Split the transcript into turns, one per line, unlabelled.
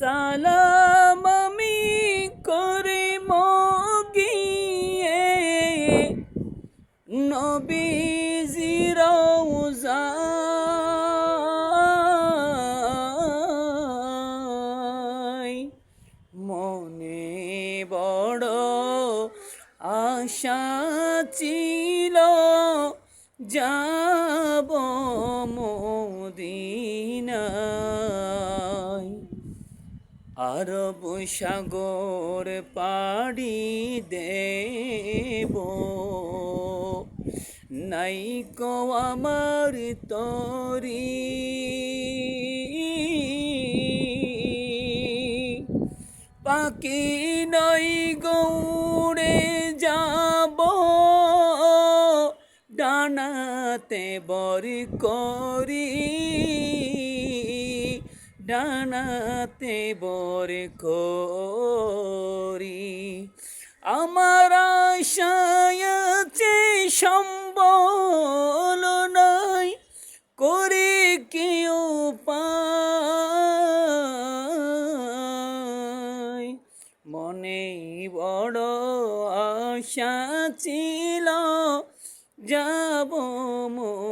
সালাম আমি করে মগিয়ে। নবীজির রওজায় মনে বড় আশা ছিল যাব মদিনায়। আরব সাগর পাড়ি দেব। নাই কো আমার তরি। পাখি নাই গৌড়ে যাব। ডানাতে বর করি। ডানাতে বর করি। আমার আশায় সম্বল নাই, করে কেউ পায়। মনে বড় আশা ছিল, যাব মো